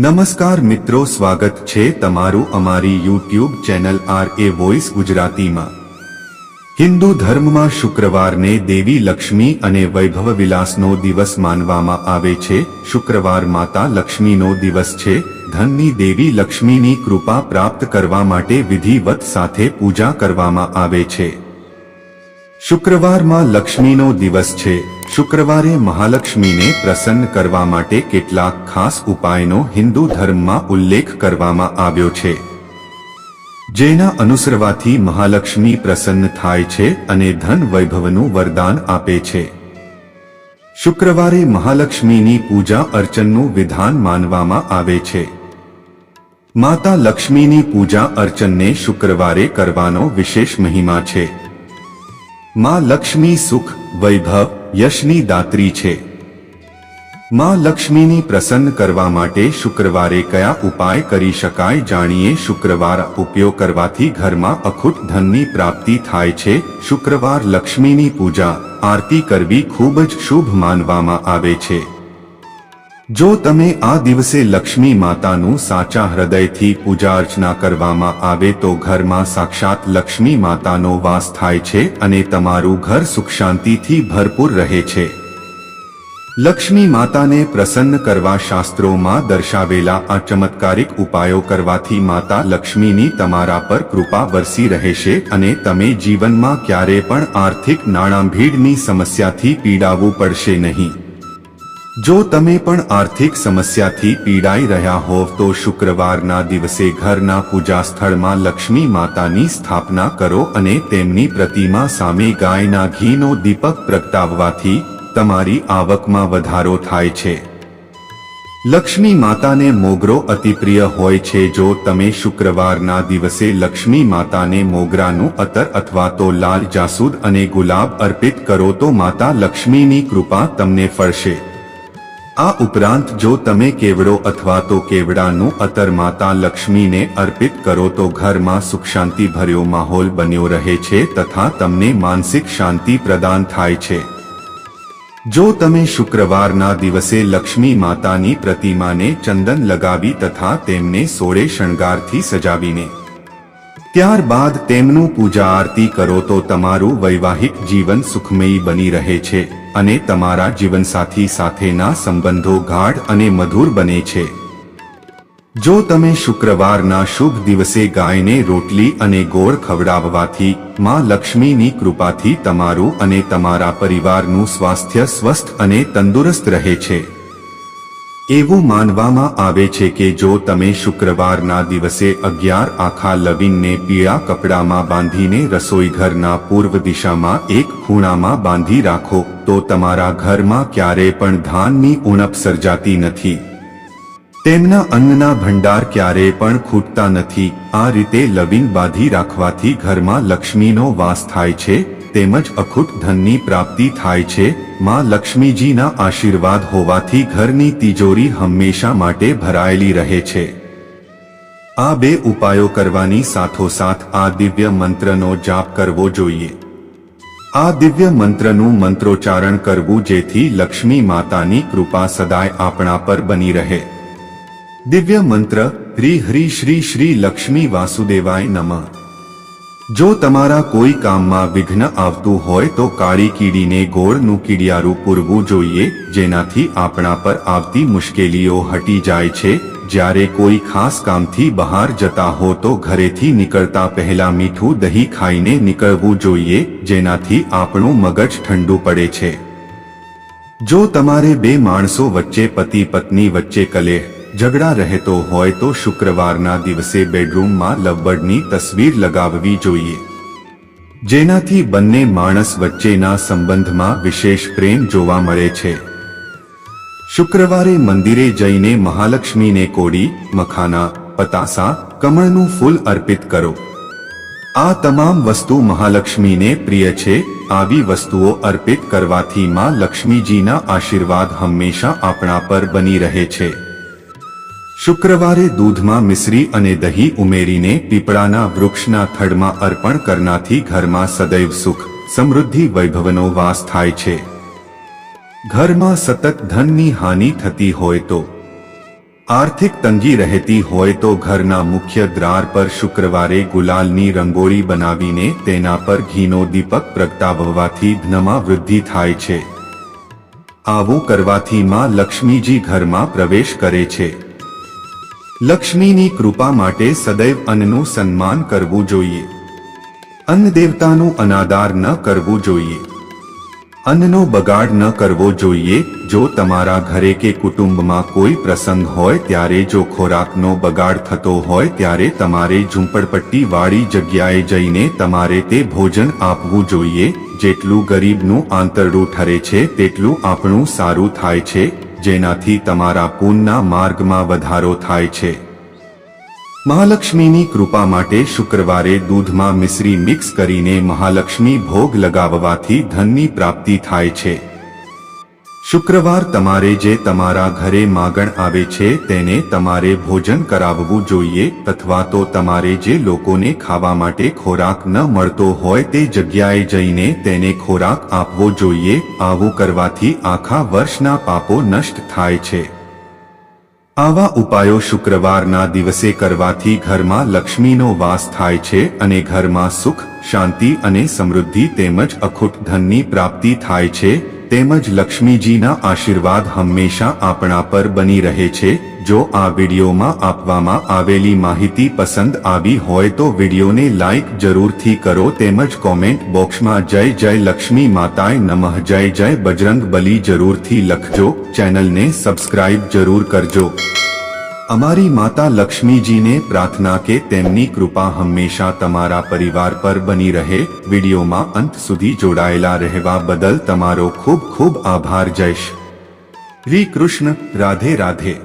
નમસ્કાર મિત્રો, સ્વાગત છે તમારું અમારી YouTube channel R A voice ગુજરાતીમાં. હિન્દુ ધર્મમાં શુક્રવારને દેવી લક્ષ્મી અને વૈભવ વિલાસનો દિવસ માનવામાં આવે છે. શુક્રવાર માતા લક્ષ્મીનો દિવસ છે. ધનની દેવી લક્ષ્મીની કૃપા પ્રાપ્ત કરવા માટે વિધિવત સાથે પૂજા કરવામાં આવે છે. શુક્રવારમાં લક્ષ્મીનો દિવસ છે. શુક્રવારે મહાલક્ષ્મીને પ્રસન્ન કરવા માટે કેટલાક ખાસ ઉપાયનો હિન્દુ ધર્મમાં ઉલ્લેખ કરવામાં આવ્યો છે. જેના અનુસરવાથી મહાલક્ષ્મી પ્રસન્ન થાય છે અને ધન વૈભવનું વરદાન આપે છે. શુક્રવારે મહાલક્ષ્મીની પૂજા અર્ચનનું વિધાન માનવામાં આવે છે. માતા લક્ષ્મીની પૂજા અર્ચનને શુક્રવારે કરવાનો વિશેષ મહિમા છે. માં લક્ષ્મી સુખ, વૈભવ યશની દાત્રી છે. માં લક્ષ્મીની પ્રસન્ન કરવા માટે શુક્રવારે કયા ઉપાય કરી શકાય જાણીએ શુક્રવાર ઉપયોગ કરવાથી ઘરમાં અખૂટ ધનની પ્રાપ્તિ થાય છે. શુક્રવાર લક્ષ્મીની પૂજા, આરતી કરવી ખૂબ જ શુભ માનવામાં આવે છે. જો તમે આ દિવસે લક્ષ્મી માતાનું સાચા હૃદયથી પૂજા અર્ચના કરવામાં આવે તો ઘરમાં સાક્ષાત લક્ષ્મી માતાનો વાસ થાય છે અને તમારું ઘર સુખ શાંતિથી ભરપૂર રહે છે. લક્ષ્મી માતાને પ્રસન્ન કરવા શાસ્ત્રોમાં દર્શાવેલા આ ચમત્કારિક ઉપાયો કરવાથી માતા લક્ષ્મીની તમારા પર કૃપા વરસી રહેશે અને તમે જીવનમાં ક્યારે પણ આર્થિક નાણાંભીડની સમસ્યાથી પીડાવવું પડશે નહીં. જો તમે પણ આર્થિક સમસ્યાથી પીડાઈ રહ્યા હોવ તો શુક્રવારના દિવસે ઘરના પૂજા સ્થળમાં લક્ષ્મી માતાની સ્થાપના કરો અને તેમની પ્રતિમા સામે ગાયના ઘીનો દીપક પ્રગટાવવાથી તમારી આવકમાં વધારો થાય છે. લક્ષ્મી માતાને મોગરો અતિપ્રિય હોય છે. જો તમે શુક્રવારના દિવસે લક્ષ્મી માતાને મોગરાનું અતર અથવા તો લાલ જાસૂદ અને ગુલાબ અર્પિત કરો તો માતા લક્ષ્મીની કૃપા તમને ફળશે. આ ઉપરાંત જો તમે કેવડો અથવા તો કેવડાનું અતર માતા લક્ષ્મીને અર્પિત કરો તો ઘરમાં સુખ શાંતિ ભર્યો માહોલ બન્યો રહે છે તથા તમને માનસિક શાંતિ પ્રદાન થાય છે. જો તમે શુક્રવારના દિવસે લક્ષ્મી માતાની પ્રતિમાને ચંદન લગાવી તથા તેમને સોળે શણગારથી સજાવીને ત્યારબાદ તેમનું પૂજા આરતી કરો તો તમારું વૈવાહિક જીવન સુખમયી બની રહે છે. અને તમારા જીવનસાથી સાથેના સંબંધો ગાઢ અને મધુર બને છે. જો તમે શુક્રવારના શુભ દિવસે ગાયને રોટલી અને ગોળ ખવડાવવાથી, માં લક્ષ્મીની કૃપાથી તમારું અને તમારા પરિવારનું સ્વાસ્થ્ય સ્વસ્થ અને તંદુરસ્ત રહે છે. એવું માનવામાં આવે છે કે જો તમે શુક્રવારના દિવસે અગિયાર આખા લવિંગને પીળા કપડામાં બાંધીને રસોઈઘરના પૂર્વ દિશામાં એક ખૂણામાં બાંધી રાખો, તો તમારા ઘરમાં ક્યારે પણ ધાનની ઉણપ સર્જાતી નથી. તેમના અન્નના ભંડાર ક્યારે પણ ખૂટતા નથી. આ રીતે લવિંગ બાંધી રાખવાથી ઘરમાં લક્ષ્મીનો વાસ થાય છે, તેમજ અખૂટ ધનની પ્રાપ્તિ થાય છે માં લક્ષ્મીજીના આશીર્વાદ હોવાથી ઘરની તિજોરી હંમેશા માટે ભરાયેલી રહે છે. આ બે ઉપાયો કરવાની સાથોસાથ આ દિવ્ય મંત્રનો જાપ કરવો જોઈએ. આ દિવ્ય મંત્રનું મંત્રોચ્ચારણ કરવું જેથી લક્ષ્મી માતાની કૃપા સદાય આપણા પર બની રહે. દિવ્ય મંત્ર, હ્રી હ્રી શ્રી શ્રી લક્ષ્મી વાસુદેવાય નમઃ. જો તમારા કોઈ કામમાં વિઘ્ન આવતું હોય તો કાળી કીડીને ગોળનું કીડિયારું પૂરવું જોઈએ, જેનાથી આપણા પર આવતી મુશ્કેલીઓ હટી જાય છે. જ્યારે કોઈ ખાસ કામથી બહાર જતા હો તો ઘરેથી નીકળતા પહેલા મીઠું દહીં ખાઈને નીકળવું જોઈએ, જેનાથી આપણું મગજ ઠંડુ પડે છે. જો તમારે બે માણસો વચ્ચે પતિ પત્ની વચ્ચે કલેહ ઝઘડા રહેતો હોય તો શુક્રવારના દિવસે બેડરૂમમાં લવબર્ડની તસવીર લગાવવી જોઈએ. જેનાથી બંને માણસ વચ્ચેના સંબંધમાં વિશેષ પ્રેમ જોવા મળે છે. શુક્રવારે મંદિરે જઈને મહાલક્ષ્મીને કોડી મખાના, પતાસા, કમળનું ફૂલ અર્પિત કરો. આ તમામ વસ્તુ મહાલક્ષ્મીને પ્રિય છે, આવી વસ્તુઓ અર્પિત કરવાથી માં લક્ષ્મીજીના આશીર્વાદ હંમેશા આપણા પર બની રહે છે. શુક્રવારે દૂધમાં મિશ્રી અને દહીં ઉમેરીને પીપળાના વૃક્ષના થડમાં અર્પણ કરનાથી ઘરમાં સદૈવ સુખ, સમૃદ્ધિ વૈભવનો વાસ થાય છે. ઘરમાં સતત ધનની હાનિ થતી હોય તો, આર્થિક તંગી રહેતી હોય તો ઘરના મુખ્ય દ્વાર પર શુક્રવારે ગુલાલની રંગોળી બનાવીને તેના પર ઘીનો દીપક પ્રગટાવવાથી ધનમાં વૃદ્ધિ થાય છે. આવું કરવાથી માં લક્ષ્મીજી ઘરમાં પ્રવેશ કરે છે. લક્ષ્મીની કૃપા માટે સદૈવ અન્નનું સન્માન કરવું જોઈએ. અન્ન દેવતાનું અનાદાર ન કરવું જોઈએ. અન્નનો બગાડ ન કરવો જોઈએ. જો તમારા ઘરે કે કુટુંબમાં કોઈ પ્રસંગ હોય ત્યારે જો ખોરાકનો બગાડ થતો હોય ત્યારે તમારે ઝૂંપડપટ્ટી વાળી જગ્યાએ જઈને તમારે તે ભોજન આપવું જોઈએ. જેટલું ગરીબનું આંતરડું ઠરે છે, તેટલું આપણું સારું થાય છે. જેનાથી તમારા પૂનના માર્ગમાં વધારો થાય છે. મહાલક્ષ્મીની કૃપા માટે શુક્રવારે દૂધમાં મિશ્રી મિક્સ કરીને મહાલક્ષ્મી ભોગ લગાવવાથી ધનની પ્રાપ્તિ થાય છે. શુક્રવાર તમારે જે તમારા ઘરે માગણ આવે છે તેને તમારે ભોજન કરાવવું જોઈએ અથવા તો તમારે જે લોકોને ખાવા માટે ખોરાક ન મળતો હોય તે જગ્યાએ જઈને તેને ખોરાક આપવો જોઈએ. આવું કરવાથી આખા વર્ષના પાપો નષ્ટ થાય છે. આવા ઉપાયો શુક્રવારના દિવસે કરવાથી ઘરમાં લક્ષ્મીનો વાસ થાય છે અને ઘરમાં સુખ, શાંતિ અને સમૃદ્ધિ તેમજ અખૂટ ધનની પ્રાપ્તિ થાય છે. તેમજ લક્ષ્મીજીના આશીર્વાદ હંમેશા આપણા પર બની રહે છે. જો આ વિડીયોમાં આપવામાં આવેલી માહિતી પસંદ આવી હોય તો વિડીયોને લાઈક જરૂરથી કરો તેમજ કોમેન્ટ બોક્સમાં જય જય લક્ષ્મી માતાએ નમઃ, જય જય બજરંગ બલી જરૂરથી લખજો. ચેનલને સબસ્ક્રાઇબ જરૂર કરજો. અમારી માતા લક્ષ્મીજીને પ્રાર્થના કે તેમની કૃપા હંમેશા તમારા પરિવાર પર બની રહે. વિડીયોમાં અંત સુધી જોડાયેલા રહેવા બદલ તમારો ખૂબ ખૂબ આભાર, જય શ્રી કૃષ્ણ. રાધે રાધે.